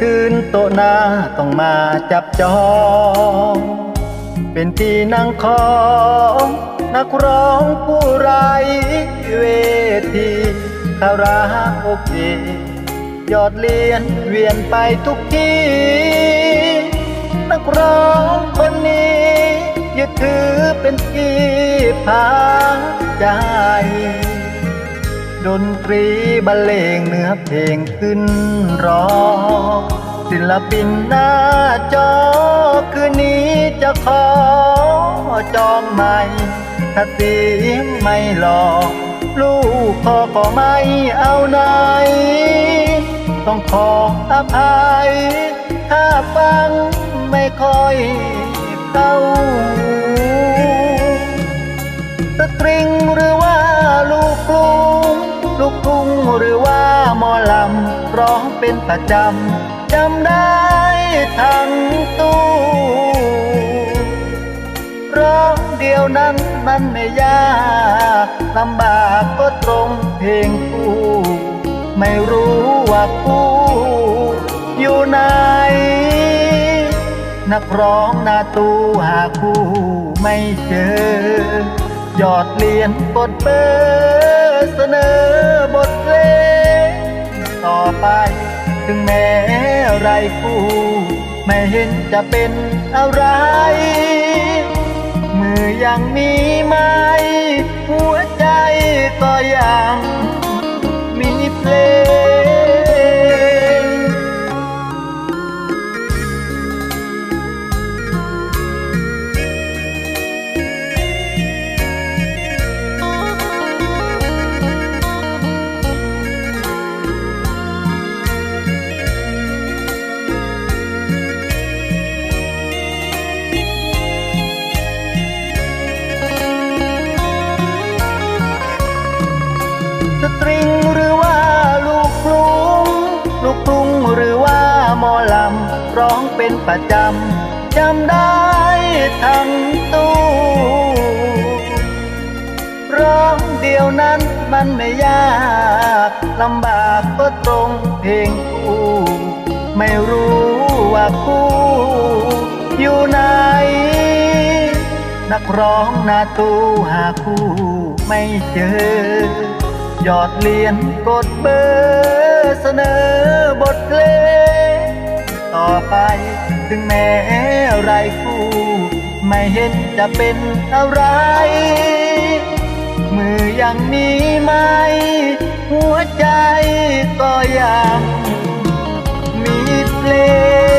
คืนโตหน้าต้องมาจับจอง เป็นที่นั่งของ นักร้องผู้ไรเวทีคาราโอเกะยอดเลียนเวียนไปทุกที่ นักร้องคนนี้ยึดถือเป็นที่พาใจ ดนตรีบรรเลงเนื้อเพลงขึ้นร้องศิลปินหน้าจอคืนนี้จะขอจองใหม่ถ้าเสียงไม่หลอกลูกขอก็ไม่เอาไหน ต้องขออภัย ถ้าฟังไม่ค่อยเข้าสตริงหรือว่าลูกกรุงลู เป็นประจำจำได้ทั้งตู้ร้องเดียวนั้นมันไม่ยากลำบากก็ตรงเพลงคู่ไม่รู้ว่าคู่อยู่ไหนนักร้องหน้าตู้หาคู่ไม่เจอ ยอดเรียนกดเบอร์ ถึงแม้ไรคู่ไม่เห็นจะเป็นอะไร มือยังมีไหม หัวใจก็ยัง ลำร้องเป็นประจำจำได้ทั้งตู้ร้องเดียวนั้นมันไม่ยากลำบากก็ตรงเพลงคู่ไม่รู้ว่าคู่อยู่ไหนนักร้องหน้าตู้หาคู่ไม่เจอยอดเรียนกดเบอร์เสนอบทเพลง ต่อไป ถึงแม้ไรคู่ ไม่เห็นจะเป็นอะไร มือยังมีไหม หัวใจก็ยังมีเพลง